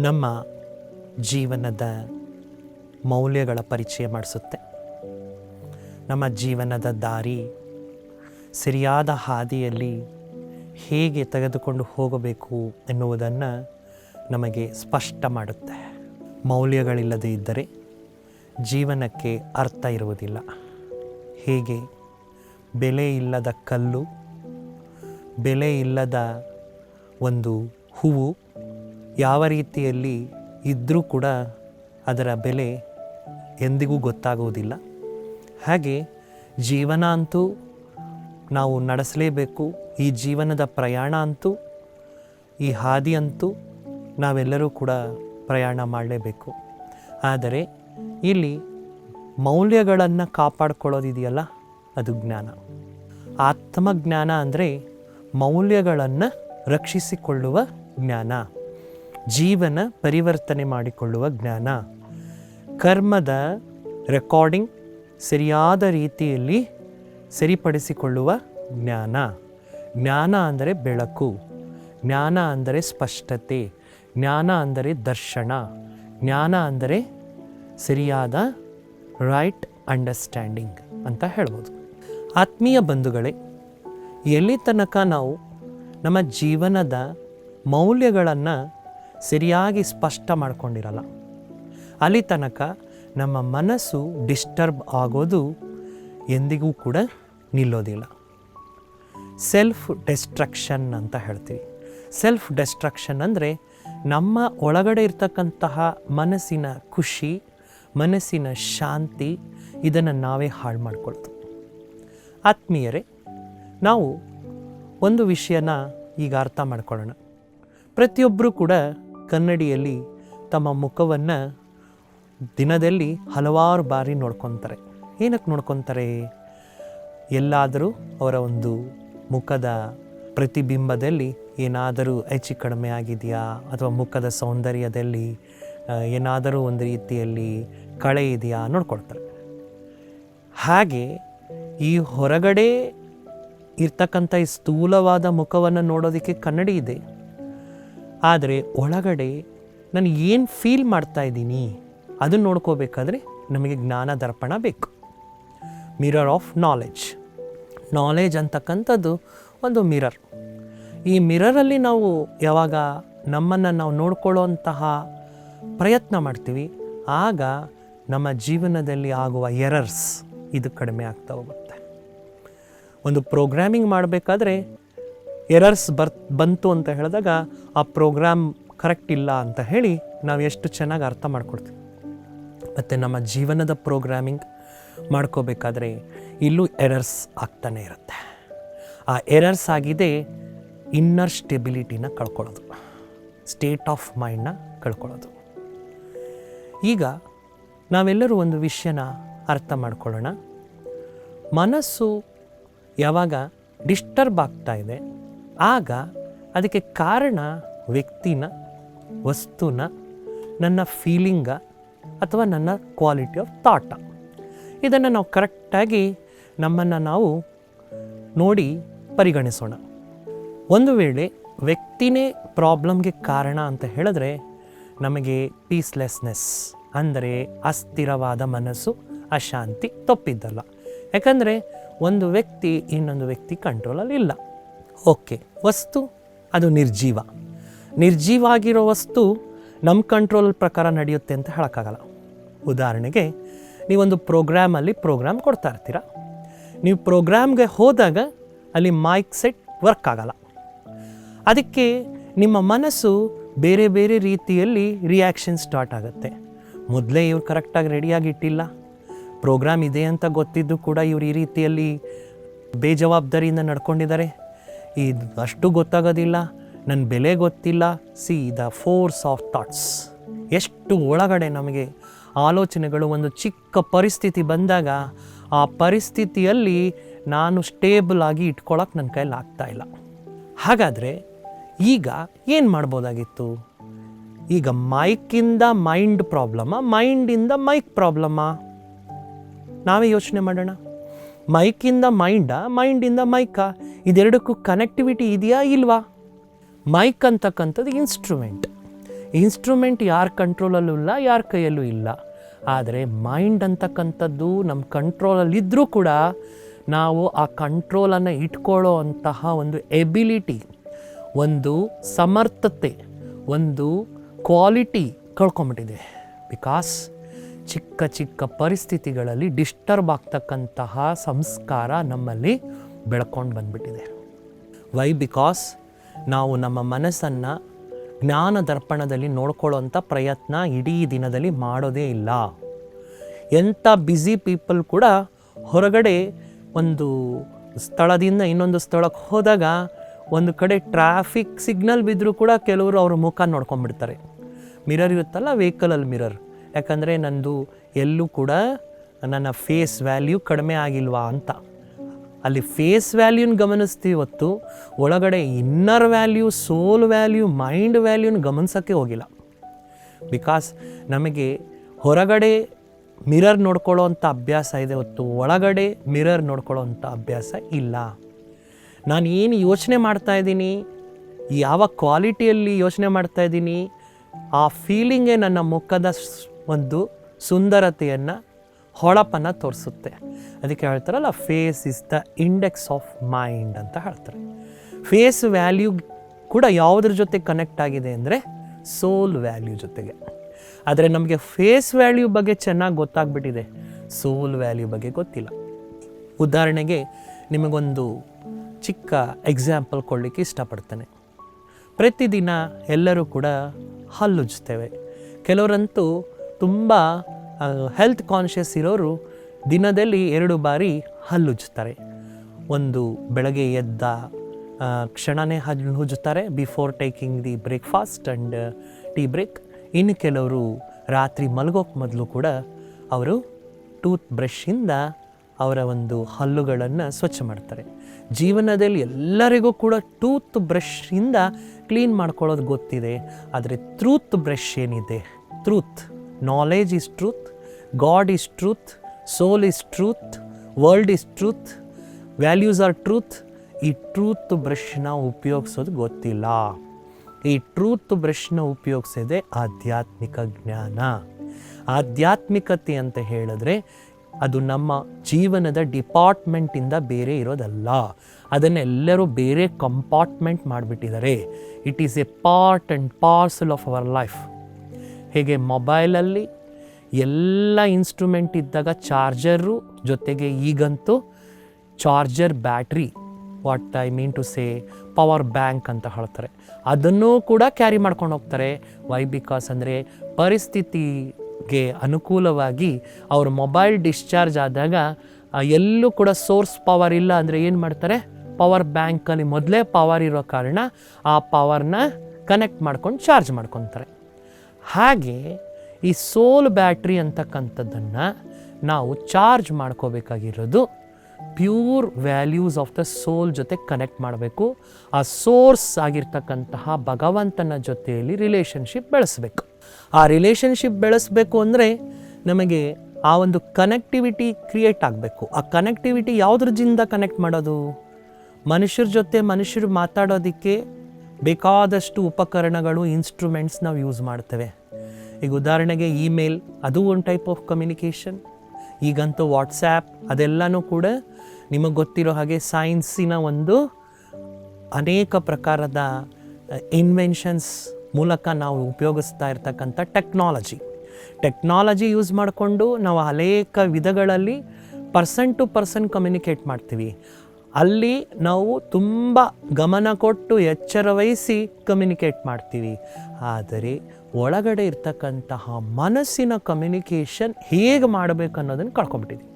ನಮ್ಮ ಜೀವನದ ಮೌಲ್ಯಗಳ ಪರಿಚಯ ಮಾಡಿಸುತ್ತೆ. ನಮ್ಮ ಜೀವನದ ದಾರಿ ಸರಿಯಾದ ಹಾದಿಯಲ್ಲಿ ಹೇಗೆ ತೆಗೆದುಕೊಂಡು ಹೋಗಬೇಕು ಎನ್ನುವುದನ್ನು ನಮಗೆ ಸ್ಪಷ್ಟ ಮಾಡುತ್ತೆ. ಮೌಲ್ಯಗಳಿಲ್ಲದೆ ಇದ್ದರೆ ಜೀವನಕ್ಕೆ ಅರ್ಥ ಇರುವುದಿಲ್ಲ. ಹೇಗೆ? ಬೆಲೆ ಇಲ್ಲದ ಕಲ್ಲು, ಬೆಲೆ ಇಲ್ಲದ ಒಂದು ಹೂವು ಯಾವ ರೀತಿಯಲ್ಲಿ ಇದ್ದರೂ ಕೂಡ ಅದರ ಬೆಲೆ ಎಂದಿಗೂ ಗೊತ್ತಾಗುವುದಿಲ್ಲ ಹಾಗೆ ಜೀವನ ಅಂತೂ ನಾವು ನಡೆಸಲೇಬೇಕು, ಈ ಜೀವನದ ಪ್ರಯಾಣ ಅಂತೂ, ಈ ಹಾದಿ ಅಂತೂ ನಾವೆಲ್ಲರೂ ಕೂಡ ಪ್ರಯಾಣ ಮಾಡಲೇಬೇಕು. ಆದರೆ ಇಲ್ಲಿ ಮೌಲ್ಯಗಳನ್ನು ಕಾಪಾಡ್ಕೊಳ್ಳೋದಿದೆಯಲ್ಲ, ಅದು ಜ್ಞಾನ. ಆತ್ಮಜ್ಞಾನ ಅಂದರೆ ಮೌಲ್ಯಗಳನ್ನು ರಕ್ಷಿಸಿಕೊಳ್ಳುವ ಜ್ಞಾನ. ಜೀವನ ಪರಿವರ್ತನೆ ಮಾಡಿಕೊಳ್ಳುವ ಜ್ಞಾನ. ಕರ್ಮದ ರೆಕಾರ್ಡಿಂಗ್ ಸರಿಯಾದ ರೀತಿಯಲ್ಲಿ ಸರಿಪಡಿಸಿಕೊಳ್ಳುವ ಜ್ಞಾನ. ಜ್ಞಾನ ಅಂದರೆ ಬೆಳಕು. ಜ್ಞಾನ ಅಂದರೆ ಸ್ಪಷ್ಟತೆ. ಜ್ಞಾನ ಅಂದರೆ ದರ್ಶನ. ಜ್ಞಾನ ಅಂದರೆ ಸರಿಯಾದ ರೈಟ್ ಅಂಡರ್ಸ್ಟ್ಯಾಂಡಿಂಗ್ ಅಂತ ಹೇಳ್ಬೋದು. ಆತ್ಮೀಯ ಬಂಧುಗಳೇ, ಎಲ್ಲಿ ತನಕ ನಾವು ನಮ್ಮ ಜೀವನದ ಮೌಲ್ಯಗಳನ್ನು ಸರಿಯಾಗಿ ಸ್ಪಷ್ಟ ಮಾಡ್ಕೊಂಡಿರಲ್ಲ. ಅಲ್ಲಿ ತನಕ ನಮ್ಮ ಮನಸ್ಸು ಡಿಸ್ಟರ್ಬ್ ಆಗೋದು ಎಂದಿಗೂ ಕೂಡ ನಿಲ್ಲೋದಿಲ್ಲ. ಸೆಲ್ಫ್ ಡೆಸ್ಟ್ರಕ್ಷನ್ ಅಂತ ಹೇಳ್ತೀವಿ. ಸೆಲ್ಫ್ ಡೆಸ್ಟ್ರಕ್ಷನ್ ಅಂದರೆ ನಮ್ಮ ಒಳಗಡೆ ಇರ್ತಕ್ಕಂತಹ ಮನಸ್ಸಿನ ಖುಷಿ, ಮನಸ್ಸಿನ ಶಾಂತಿ ಇದನ್ನು ನಾವೇ ಹಾಳು ಮಾಡ್ಕೊಳ್ತು ಆತ್ಮೀಯರೇ, ನಾವು ಒಂದು ವಿಷಯನ ಈಗ ಅರ್ಥ ಮಾಡ್ಕೊಳ್ಳೋಣ. ಪ್ರತಿಯೊಬ್ಬರೂ ಕೂಡ ಕನ್ನಡಿಯಲ್ಲಿ ತಮ್ಮ ಮುಖವನ್ನು ದಿನದಲ್ಲಿ ಹಲವಾರು ಬಾರಿ ನೋಡ್ಕೊತಾರೆ. ಏನಕ್ಕೆ ನೋಡ್ಕೊತಾರೆ? ಎಲ್ಲಾದರೂ ಅವರ ಒಂದು ಮುಖದ ಪ್ರತಿಬಿಂಬದಲ್ಲಿ ಏನಾದರೂ ಹೆಚ್ಚು ಕಡಿಮೆ ಆಗಿದೆಯಾ? ಅಥವಾ ಮುಖದ ಸೌಂದರ್ಯದಲ್ಲಿ ಏನಾದರೂ ಒಂದು ರೀತಿಯಲ್ಲಿ ಕಳೆ ಇದೆಯಾ? ನೋಡ್ಕೊಳ್ತಾರೆ. ಹಾಗೆ ಈ ಹೊರಗಡೆ ಇರ್ತಕ್ಕಂಥ ಈ ಸ್ಥೂಲವಾದ ಮುಖವನ್ನು ನೋಡೋದಕ್ಕೆ ಕನ್ನಡಿ ಇದೆ. ಆದರೆ ಒಳಗಡೆ ನಾನು ಏನು ಫೀಲ್ ಮಾಡ್ತಾ ಇದ್ದೀನಿ, ಅದನ್ನು ನೋಡ್ಕೋಬೇಕಾದ್ರೆ ನಮಗೆ ಜ್ಞಾನ ದರ್ಪಣ ಬೇಕು. ಮಿರರ್ ಆಫ್ ನಾಲೆಜ್ ನಾಲೆಜ್ ಅಂತಕ್ಕಂಥದ್ದು ಒಂದು ಮಿರರ್ ಈ ಮಿರರಲ್ಲಿ ನಾವು ಯಾವಾಗ ನಮ್ಮನ್ನು ನಾವು ನೋಡ್ಕೊಳ್ಳೋಂತಹ ಪ್ರಯತ್ನ ಮಾಡ್ತೀವಿ, ಆಗ ನಮ್ಮ ಜೀವನದಲ್ಲಿ ಆಗುವ ಎರರ್ಸ್ ಇದು ಕಡಿಮೆ ಆಗ್ತಾ ಹೋಗುತ್ತೆ. ಒಂದು ಪ್ರೋಗ್ರಾಮಿಂಗ್ ಮಾಡಬೇಕಾದ್ರೆ ಎರರ್ಸ್ ಬರ್, ಬಂತು ಅಂತ ಹೇಳಿದಾಗ ಆ ಪ್ರೋಗ್ರಾಮ್ ಕರೆಕ್ಟ್ ಇಲ್ಲ ಅಂತ ಹೇಳಿ ನಾವು ಎಷ್ಟು ಚೆನ್ನಾಗಿ ಅರ್ಥ ಮಾಡ್ಕೊಡ್ತೀವಿ. ಮತ್ತು ನಮ್ಮ ಜೀವನದ ಪ್ರೋಗ್ರಾಮಿಂಗ್ ಮಾಡ್ಕೋಬೇಕಾದ್ರೆ ಇಲ್ಲೂ ಎರರ್ಸ್ ಆಗ್ತಾನೆ ಇರುತ್ತೆ. ಆ ಎರರ್ಸ್ ಆಗಿದೆ ಇನ್ನರ್ ಸ್ಟೆಬಿಲಿಟಿನ ಕಳ್ಕೊಳ್ಳೋದು. ಸ್ಟೇಟ್ ಆಫ್ ಮೈಂಡ್ನ ಕಳ್ಕೊಳ್ಳೋದು. ಈಗ ನಾವೆಲ್ಲರೂ ಒಂದು ವಿಷಯನ ಅರ್ಥ ಮಾಡ್ಕೊಳ್ಳೋಣ. ಮನಸ್ಸು ಯಾವಾಗ ಡಿಸ್ಟರ್ಬ್ ಆಗ್ತಾ ಇದೆ ಆಗ ಅದಕ್ಕೆ ಕಾರಣ ವ್ಯಕ್ತಿನ, ವಸ್ತುನ, ನನ್ನ ಫೀಲಿಂಗ ಅಥವಾ ನನ್ನ ಕ್ವಾಲಿಟಿ ಆಫ್ ಥಾಟ ಇದನ್ನು ನಾವು ಕರೆಕ್ಟಾಗಿ ನಮ್ಮನ್ನು ನಾವು ನೋಡಿ ಪರಿಗಣಿಸೋಣ. ಒಂದು ವೇಳೆ ವ್ಯಕ್ತಿನೇ ಪ್ರಾಬ್ಲಮ್ಗೆ ಕಾರಣ ಅಂತ ಹೇಳಿದ್ರೆ ನಮಗೆ ಪೀಸ್ಲೆಸ್ನೆಸ್ ಅಂದರೆ ಅಸ್ಥಿರವಾದ ಮನಸ್ಸು, ಅಶಾಂತಿ ತಪ್ಪಿದ್ದಲ್ಲ. ಯಾಕಂದರೆ ಒಂದು ವ್ಯಕ್ತಿ ಇನ್ನೊಂದು ವ್ಯಕ್ತಿ ಕಂಟ್ರೋಲಲ್ಲಿ ಇಲ್ಲ. ಓಕೆ, ವಸ್ತು, ಅದು ನಿರ್ಜೀವ. ನಿರ್ಜೀವ ಆಗಿರೋ ವಸ್ತು ನಮ್ಮ ಕಂಟ್ರೋಲ್ ಪ್ರಕಾರ ನಡೆಯುತ್ತೆ ಅಂತ ಹೇಳೋಕ್ಕಾಗಲ್ಲ. ಉದಾಹರಣೆಗೆ, ನೀವೊಂದು ಪ್ರೋಗ್ರಾಮಲ್ಲಿ ಪ್ರೋಗ್ರಾಮ್ ಕೊಡ್ತಾ ಇರ್ತೀರ? ನೀವು ಪ್ರೋಗ್ರಾಮ್ಗೆ ಹೋದಾಗ ಅಲ್ಲಿ ಮೈಕ್ ಸೆಟ್ ವರ್ಕ್ ಆಗಲ್ಲ. ಅದಕ್ಕೆ ನಿಮ್ಮ ಮನಸ್ಸು ಬೇರೆ ಬೇರೆ ರೀತಿಯಲ್ಲಿ ರಿಯಾಕ್ಷನ್ ಸ್ಟಾರ್ಟ್ ಆಗುತ್ತೆ. ಮೊದಲೇ ಇವ್ರು ಕರೆಕ್ಟಾಗಿ ರೆಡಿಯಾಗಿ ಇಟ್ಟಿಲ್ಲ. ಪ್ರೋಗ್ರಾಮ್ ಇದೆ ಅಂತ ಗೊತ್ತಿದ್ದು ಕೂಡ ಇವ್ರು ಈ ರೀತಿಯಲ್ಲಿ ಬೇಜವಾಬ್ದಾರಿಯಿಂದ ನಡ್ಕೊಂಡಿದ್ದಾರೆ. ಇದು ಅಷ್ಟು ಗೊತ್ತಾಗೋದಿಲ್ಲ ನನ್ನ ಬೆಲೆ ಗೊತ್ತಿಲ್ಲ see the force of thoughts ಎಷ್ಟು ಒಳಗಡೆ ನಮಗೆ ಆಲೋಚನೆಗಳು ಒಂದು ಚಿಕ್ಕ ಪರಿಸ್ಥಿತಿ ಬಂದಾಗ, ಆ ಪರಿಸ್ಥಿತಿಯಲ್ಲಿ ನಾನು ಸ್ಟೇಬಲ್ ಆಗಿ ಇಟ್ಕೊಳ್ಳೋಕೆ ನನ್ನ ಕೈಲಿ ಆಗ್ತಾಯಿಲ್ಲ ಹಾಗಾದರೆ ಈಗ ಏನು ಮಾಡ್ಬೋದಾಗಿತ್ತು? ಈಗ ಮೈಕಿಂದ ಮೈಂಡ್ ಪ್ರಾಬ್ಲಮ್ಮ ಮೈಂಡಿಂದ ಮೈಕ್ ಪ್ರಾಬ್ಲಮ್ಮ ನಾವೇ ಯೋಚನೆ ಮಾಡೋಣ. ಮೈಕಿಂದ ಮೈಂಡ ಮೈಂಡಿಂದ ಮೈಕಾ ಇದೆರಡಕ್ಕೂ ಕನೆಕ್ಟಿವಿಟಿ ಇದೆಯಾ ಇಲ್ವಾ? ಮೈಕ್ ಅಂತಕ್ಕಂಥದ್ದು ಇನ್ಸ್ಟ್ರೂಮೆಂಟ್ ಇನ್ಸ್ಟ್ರೂಮೆಂಟ್ ಯಾರ ಕಂಟ್ರೋಲಲ್ಲೂ ಇಲ್ಲ, ಯಾರ ಕೈಯಲ್ಲೂ ಇಲ್ಲ. ಆದರೆ ಮೈಂಡ್ ಅಂತಕ್ಕಂಥದ್ದು ನಮ್ಮ ಕಂಟ್ರೋಲಲ್ಲಿದ್ದರೂ ಕೂಡ ನಾವು ಆ ಕಂಟ್ರೋಲನ್ನು ಇಟ್ಕೊಳ್ಳೋ ಅಂತಹ ಒಂದು ಎಬಿಲಿಟಿ ಒಂದು ಸಮರ್ಥತೆ, ಒಂದು ಕ್ವಾಲಿಟಿ ಕಳ್ಕೊಂಬಿಟ್ಟಿದೆ. ಬಿಕಾಸ್ ಚಿಕ್ಕ ಚಿಕ್ಕ ಪರಿಸ್ಥಿತಿಗಳಲ್ಲಿ ಡಿಸ್ಟರ್ಬ್ ಆಗ್ತಕ್ಕಂತಹ ಸಂಸ್ಕಾರ ನಮ್ಮಲ್ಲಿ ಬೆಳ್ಕೊಂಡು ಬಂದ್ಬಿಟ್ಟಿದೆ. ವೈ ಬಿಕಾಸ್ ನಾವು ನಮ್ಮ ಮನಸ್ಸನ್ನು ಜ್ಞಾನ ದರ್ಪಣದಲ್ಲಿ ನೋಡ್ಕೊಳ್ಳೋಂಥ ಪ್ರಯತ್ನ ಇಡೀ ದಿನದಲ್ಲಿ ಮಾಡೋದೇ ಇಲ್ಲ. ಎಂಥ ಬ್ಯುಸಿ ಪೀಪಲ್ ಕೂಡ ಹೊರಗಡೆ ಒಂದು ಸ್ಥಳದಿಂದ ಇನ್ನೊಂದು ಸ್ಥಳಕ್ಕೆ ಹೋದಾಗ ಒಂದು ಕಡೆ ಟ್ರಾಫಿಕ್ ಸಿಗ್ನಲ್ ಬಿದ್ದರೂ ಕೂಡ ಕೆಲವರು ಅವ್ರ ಮುಖ ನೋಡ್ಕೊಂಡ್ಬಿಡ್ತಾರೆ. ಮಿರರ್ ಇರುತ್ತಲ್ಲ ವೆಹಿಕಲಲ್ಲಿ ಮಿರರ್ ಯಾಕಂದರೆ ನಂದು ಎಲ್ಲೂ ಕೂಡ ನನ್ನ ಫೇಸ್ ವ್ಯಾಲ್ಯೂ ಕಡಿಮೆ ಆಗಿಲ್ವಾ ಅಂತ. ಅಲ್ಲಿ ಫೇಸ್ ವ್ಯಾಲ್ಯೂನ ಗಮನಿಸ್ತೀವಿ ಹೊತ್ತು ಒಳಗಡೆ inner value soul value mind value ಗಮನಿಸೋಕ್ಕೆ ಹೋಗಿಲ್ಲ. ಬಿಕಾಸ್ ನಮಗೆ ಹೊರಗಡೆ ಮಿರರ್ ನೋಡ್ಕೊಳ್ಳೋ ಅಂಥ ಅಭ್ಯಾಸ ಇದೆ ಹೊತ್ತು ಒಳಗಡೆ ಮಿರರ್ ನೋಡ್ಕೊಳ್ಳೋ ಅಂಥ ಅಭ್ಯಾಸ ಇಲ್ಲ. ನಾನು ಏನು ಯೋಚನೆ ಮಾಡ್ತಾಯಿದ್ದೀನಿ ಯಾವ ಕ್ವಾಲಿಟಿಯಲ್ಲಿ ಯೋಚನೆ ಮಾಡ್ತಾ ಇದ್ದೀನಿ? ಆ ಫೀಲಿಂಗೇ ನನ್ನ ಮುಖದ ಒಂದು ಸುಂದರತೆಯನ್ನು ಹೊಳಪನ್ನು ತೋರಿಸುತ್ತೆ. ಅದಕ್ಕೆ ಹೇಳ್ತಾರಲ್ಲ face is the index of mind ಅಂತ ಹೇಳ್ತಾರೆ. ಫೇಸ್ ವ್ಯಾಲ್ಯೂ ಕೂಡ ಯಾವುದ್ರ ಜೊತೆ ಕನೆಕ್ಟ್ ಆಗಿದೆ ಅಂದರೆ ಸೋಲ್ ವ್ಯಾಲ್ಯೂ ಜೊತೆಗೆ. ಆದರೆ ನಮಗೆ ಫೇಸ್ ವ್ಯಾಲ್ಯೂ ಬಗ್ಗೆ ಚೆನ್ನಾಗಿ ಗೊತ್ತಾಗ್ಬಿಟ್ಟಿದೆ. ಸೋಲ್ ವ್ಯಾಲ್ಯೂ ಬಗ್ಗೆ ಗೊತ್ತಿಲ್ಲ. ಉದಾಹರಣೆಗೆ ನಿಮಗೊಂದು ಚಿಕ್ಕ ಎಕ್ಸಾಂಪಲ್ ಕೊಡಲಿಕ್ಕೆ ಇಷ್ಟಪಡ್ತೇನೆ. ಪ್ರತಿದಿನ ಎಲ್ಲರೂ ಕೂಡ ಹಲ್ಲುಜ್ತೇವೆ. ಕೆಲವರಂತೂ ತುಂಬ ಹೆಲ್ತ್ ಕಾನ್ಷಿಯಸ್ ಇರೋರು ದಿನದಲ್ಲಿ ಎರಡು ಬಾರಿ ಹಲ್ಲುಜ್ತಾರೆ ಒಂದು ಬೆಳಗ್ಗೆ ಎದ್ದ ಕ್ಷಣನೇ ಹಲ್ಲು ಉಜ್ಜುತ್ತಾರೆ before taking the breakfast and tea break ಇನ್ನು ಕೆಲವರು ರಾತ್ರಿ ಮಲಗೋಕ್ಕೆ ಮೊದಲು ಕೂಡ ಅವರು ಟೂತ್ ಬ್ರಷಿಂದ ಅವರ ಒಂದು ಹಲ್ಲುಗಳನ್ನು ಸ್ವಚ್ಛ ಮಾಡ್ತಾರೆ. ಜೀವನದಲ್ಲಿ ಎಲ್ಲರಿಗೂ ಕೂಡ ಟೂತ್ ಬ್ರಷಿಂದ ಕ್ಲೀನ್ ಮಾಡ್ಕೊಳ್ಳೋದು ಗೊತ್ತಿದೆ, ಆದರೆ ಟ್ರೂತ್ ಬ್ರಷ್ ಏನಿದೆ? Truth knowledge is truth God is truth, soul is truth world is truth values are truth ಈ ಟ್ರೂತ್ ಬ್ರಷ್ನ ಉಪಯೋಗಿಸೋದು ಗೊತ್ತಿಲ್ಲ. ಈ ಟ್ರೂತ್ ಬ್ರಷ್ನ ಉಪಯೋಗಿಸೋದೆ ಆಧ್ಯಾತ್ಮಿಕ ಜ್ಞಾನ. ಆಧ್ಯಾತ್ಮಿಕತೆ ಅಂತ ಹೇಳಿದ್ರೆ ಅದು ನಮ್ಮ ಜೀವನದ ಡಿಪಾರ್ಟ್ಮೆಂಟಿಂದ ಬೇರೆ ಇರೋದಲ್ಲ. ಅದನ್ನೆಲ್ಲರೂ ಬೇರೆ ಕಂಪಾರ್ಟ್ಮೆಂಟ್ ಮಾಡಿಬಿಟ್ಟಿದ್ದಾರೆ. It is a part and parcel of our life ಹೇಗೆ ಮೊಬೈಲಲ್ಲಿ ಎಲ್ಲ ಇನ್ಸ್ಟ್ರೂಮೆಂಟ್ ಇದ್ದಾಗ ಚಾರ್ಜರು, ಜೊತೆಗೆ ಈಗಂತೂ charger battery what I mean to say power bank ಅಂತ ಹೇಳ್ತಾರೆ. ಅದನ್ನೂ ಕೂಡ ಕ್ಯಾರಿ ಮಾಡ್ಕೊಂಡು ಹೋಗ್ತಾರೆ. ವೈ ಬಿಕಾಸ್ ಅಂದರೆ ಪರಿಸ್ಥಿತಿಗೆ ಅನುಕೂಲವಾಗಿ ಅವ್ರ ಮೊಬೈಲ್ ಡಿಸ್ಚಾರ್ಜ್ ಆದಾಗ ಎಲ್ಲೂ ಕೂಡ ಸೋರ್ಸ್ ಪವರ್ ಇಲ್ಲ ಅಂದರೆ ಏನು ಮಾಡ್ತಾರೆ? ಪವರ್ ಬ್ಯಾಂಕಲ್ಲಿ ಮೊದಲೇ ಪವರ್ ಇರೋ ಕಾರಣ ಆ ಪವರ್ನ ಕನೆಕ್ಟ್ ಮಾಡ್ಕೊಂಡು ಚಾರ್ಜ್ ಮಾಡ್ಕೊತಾರೆ. ಹಾಗೆ ಈ ಸೋಲ್ ಬ್ಯಾಟ್ರಿ ಅಂತಕ್ಕಂಥದ್ದನ್ನು ನಾವು charge ಮಾಡ್ಕೋಬೇಕಾಗಿರೋದು pure values of the soul ಜೊತೆ ಕನೆಕ್ಟ್ ಮಾಡಬೇಕು. ಆ ಸೋರ್ಸ್ ಆಗಿರ್ತಕ್ಕಂತಹ ಭಗವಂತನ ಜೊತೆಯಲ್ಲಿ ರಿಲೇಷನ್ಶಿಪ್ ಬೆಳೆಸಬೇಕು. ಆ ರಿಲೇಷನ್ಶಿಪ್ ಬೆಳೆಸಬೇಕು ಅಂದರೆ ನಮಗೆ ಆ ಒಂದು ಕನೆಕ್ಟಿವಿಟಿ ಕ್ರಿಯೇಟ್ ಆಗಬೇಕು. ಆ ಕನೆಕ್ಟಿವಿಟಿ ಯಾವುದ್ರದಿಂದ ಕನೆಕ್ಟ್ ಮಾಡೋದು? ಮನುಷ್ಯರ ಜೊತೆ ಮನುಷ್ಯರು ಮಾತಾಡೋದಕ್ಕೆ ಬೇಕಾದಷ್ಟು ಉಪಕರಣಗಳು, ಇನ್ಸ್ಟ್ರೂಮೆಂಟ್ಸ್ ನಾವು ಯೂಸ್ ಮಾಡ್ತೇವೆ. ಈಗ ಉದಾಹರಣೆಗೆ ಇಮೇಲ್, ಅದು ಒಂದು ಟೈಪ್ ಆಫ್ ಕಮ್ಯುನಿಕೇಷನ್ ಈಗಂತೂ ವಾಟ್ಸ್ಯಾಪ್ ಅದೆಲ್ಲನೂ ಕೂಡ ನಿಮಗೆ ಗೊತ್ತಿರೋ ಹಾಗೆ ಸೈನ್ಸಿನ ಒಂದು ಅನೇಕ ಪ್ರಕಾರದ ಇನ್ವೆನ್ಷನ್ಸ್ ಮೂಲಕ ನಾವು ಉಪಯೋಗಿಸ್ತಾ ಇರ್ತಕ್ಕಂಥ ಟೆಕ್ನಾಲಜಿ ಟೆಕ್ನಾಲಜಿ ಯೂಸ್ ಮಾಡಿಕೊಂಡು ನಾವು ಅನೇಕ ವಿಧಗಳಲ್ಲಿ ಪರ್ಸನ್ ಟು ಪರ್ಸನ್ ಕಮ್ಯುನಿಕೇಟ್ ಮಾಡ್ತೀವಿ. ಅಲ್ಲಿ ನಾವು ತುಂಬ ಗಮನ ಕೊಟ್ಟು ಎಚ್ಚರ ವಹಿಸಿ ಕಮ್ಯುನಿಕೇಟ್ ಮಾಡ್ತೀವಿ. ಆದರೆ ಒಳಗಡೆ ಇರ್ತಕ್ಕಂತಹ ಮನಸ್ಸಿನ ಕಮ್ಯುನಿಕೇಷನ್ ಹೇಗೆ ಮಾಡಬೇಕು ಅನ್ನೋದನ್ನು ಕಳ್ಕೊಂಬಿಟ್ಟಿದ್ವಿ